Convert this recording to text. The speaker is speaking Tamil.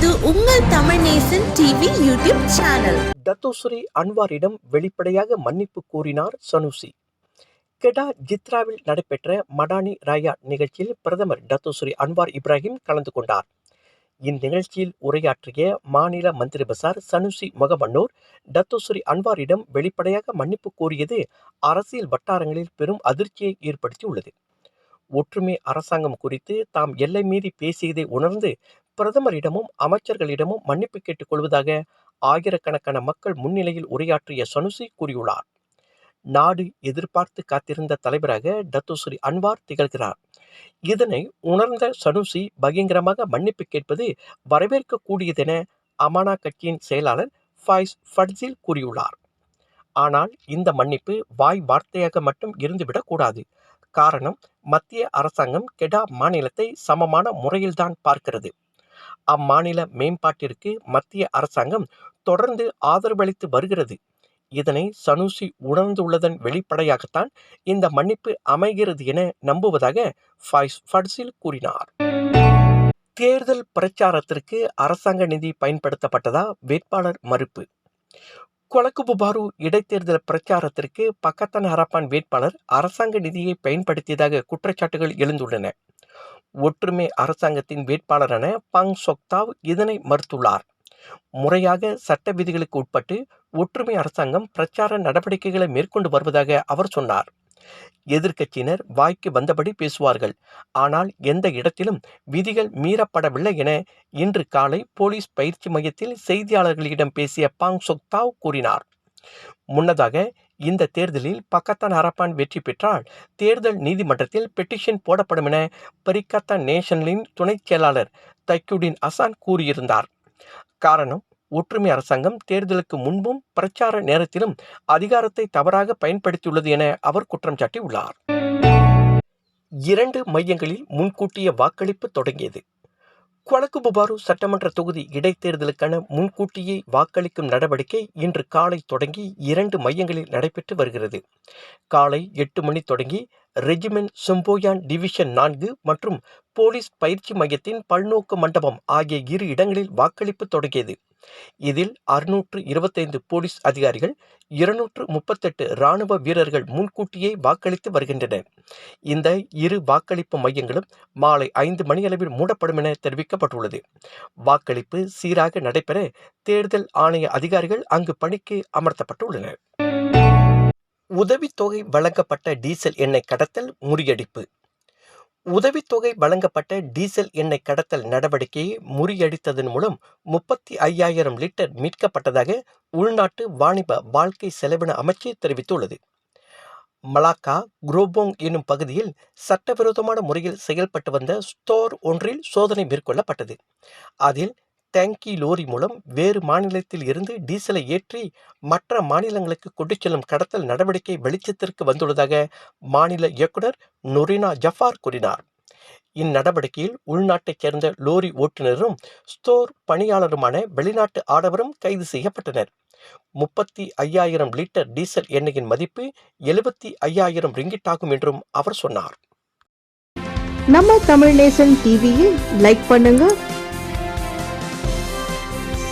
இது உங்கள் Tamil Nesan TV YouTube channel. தத்துஸ்ரீ அன்வாரிடம் வெளிப்படையாக மன்னிப்பு கூறினார் சனுசி. கெடா ஜித்ராவில் நடைபெற்ற மடானி ராயா நிகழ்ச்சியில் பிரதமர் டத்தோஸ்ரீ அன்வார் இப்ராஹிம் கலந்து கொண்டார். இந்நிகழ்ச்சியில் உரையாற்றிய மாநில மந்திரி பசார் சனுசி முகமன்னூர் டத்தோஸ்ரீ அன்வாரிடம் வெளிப்படையாக மன்னிப்பு கோரியது அரசியல் வட்டாரங்களில் பெரும் அதிர்ச்சியை ஏற்படுத்தியுள்ளது. ஒற்றுமை அரசாங்கம் குறித்து தாம் எல்லை மீறி பேசியதை உணர்ந்து பிரதமரிடமும் அமைச்சர்களிடமும் மன்னிப்பு கேட்டுக் கொள்வதாக ஆயிரக்கணக்கான மக்கள் முன்னிலையில் உரையாற்றிய சனுசி கூறியுள்ளார். நாடு எதிர்பார்த்து காத்திருந்த தலைவராக டத்தோஸ்ரீ அன்வார் திகழ்கிறார். இதனை உணர்ந்த சனுசி பகிரங்கமாக மன்னிப்பு கேட்பது வரவேற்கக்கூடியதென அமானா கட்சியின் செயலாளர் ஃபாய்ஸ் ஃபட்ஜில் கூறியுள்ளார். ஆனால் இந்த மன்னிப்பு வாய் வார்த்தையாக மட்டும் இருந்துவிடக்கூடாது காரணம் மத்திய அரசாங்கம் கெடா மாநிலத்தை சமமான முறையில்தான் பார்க்கிறது. அம்மாநில மேம்பாட்டிற்கு மத்திய அரசாங்கம் தொடர்ந்து ஆதரவளித்து வருகிறது. இதனை சனுசி உணர்ந்துள்ளதன் வெளிப்படையாகத்தான் இந்த மன்னிப்பு அமைகிறது என நம்புவதாக ஃபாய்ஸ் ஃபட்ஸில் கூறினார். தேர்தல் பிரச்சாரத்திற்கு அரசாங்க நிதி பயன்படுத்தப்பட்டதா வேட்பாளர் மறுப்பு? கொலக்குபுபாரு இடைத்தேர்தல் பிரச்சாரத்திற்கு பக்கத்தன் ஹரப்பான் வேட்பாளர் அரசாங்க நிதியை பயன்படுத்தியதாக குற்றச்சாட்டுகள் எழுந்துள்ளன. ஒற்றுமை அரசாங்கத்தின் வேட்பாளரான பங் சொக்தாவ் இதனை மறுத்துள்ளார். முறையாக சட்ட விதிகளுக்கு உட்பட்டு ஒற்றுமை அரசாங்கம் பிரச்சார நடவடிக்கைகளை மேற்கொண்டு வருவதாக அவர் சொன்னார். எதிர்க்கட்சியினர் வாய்க்கு வந்தபடி பேசுவார்கள். ஆனால் எந்த இடத்திலும் விதிகள் மீறப்படவில்லை என இன்று காலை போலீஸ் பயிற்சி மையத்தில் செய்தியாளர்களிடம் பேசிய பாங் சொக்தாவ் கூறினார். முன்னதாக இந்த தேர்தலில் பக்கத்தான் ஹரப்பான் வெற்றி பெற்றால் தேர்தல் நீதிமன்றத்தில் பெட்டிஷன் போடப்படும் என பரிக்கத்தான் நேஷனலின் துணைச் செயலாளர் தைக்குடின் அசான் கூறியிருந்தார். காரணம் ஒற்றுமை அரசாங்கம் தேர்தலுக்கு முன்பும் பிரச்சார நேரத்திலும் அதிகாரத்தை தவறாக பயன்படுத்தியுள்ளது என அவர் குற்றம் சாட்டியுள்ளார். இரண்டு மையங்களில் முன்கூட்டிய வாக்களிப்பு தொடங்கியது. கொலக்குபுபாரு சட்டமன்ற தொகுதி இடைத்தேர்தலுக்கான முன்கூட்டியே வாக்களிக்கும் நடவடிக்கை இன்று காலை தொடங்கி இரண்டு மையங்களில் நடைபெற்று வருகிறது. காலை எட்டு மணி தொடங்கி ரெஜிமெண்ட் செம்போயான் டிவிஷன் நான்கு மற்றும் போலீஸ் பயிற்சி மையத்தின் பல்நோக்கு மண்டபம் ஆகிய இரு இடங்களில் வாக்களிப்பு தொடங்கியது. இதில் அறுநூற்று இருபத்தைந்து போலீஸ் அதிகாரிகள் இருநூற்று முப்பத்தெட்டு இராணுவ வீரர்கள் முன்கூட்டியே வாக்களித்து வருகின்றனர். இந்த இரு வாக்களிப்பு மையங்களும் மாலை ஐந்து மணியளவில் மூடப்படும் என தெரிவிக்கப்பட்டுள்ளது. வாக்களிப்பு சீராக நடைபெற தேர்தல் ஆணைய அதிகாரிகள் அங்கு பணிக்கு அமர்த்தப்பட்டுள்ளனர். உதவித்தொகை வழங்கப்பட்ட டீசல் எண்ணெய் கடத்தல் முறியடிப்பு. உதவித்தொகை வழங்கப்பட்ட டீசல் எண்ணெய் கடத்தல் நடவடிக்கையை முறியடித்ததன் மூலம் முப்பத்தி ஐயாயிரம் லிட்டர் மீட்கப்பட்டதாக உள்நாட்டு வாணிப வாழ்க்கை செலவின அமைச்சு தெரிவித்துள்ளது. மலாக்கா குரோபோங் என்னும் பகுதியில் சட்டவிரோதமான முறையில் செயல்பட்டு வந்த ஸ்டோர் ஒன்றில் சோதனை மேற்கொள்ளப்பட்டது. அதில் டேங்கி லோரி மூலம் வேறு மாநிலத்தில் இருந்து டீசலை ஏற்றி மற்ற மாநிலங்களுக்கு கொண்டு செல்லும் கடத்தல் நடவடிக்கை வெளிச்சத்திற்கு வந்துள்ளதாக மாநில இயக்குனர் நொரினா ஜஃபார் கூறினார். இந்நடவடிக்கையில் உள்நாட்டைச் சேர்ந்த லோரி ஓட்டுநரும் ஸ்டோர் பணியாளருமான வெளிநாட்டு ஆடவரும் கைது செய்யப்பட்டனர். முப்பத்தி ஐயாயிரம் லிட்டர் டீசல் எண்ணெயின் மதிப்பு எழுபத்தி ஐயாயிரம் ரிங்கிட் ஆகும் என்றும் அவர் சொன்னார். நம்ம தமிழ் நேசன் டிவியில் லைக் பண்ணுங்க.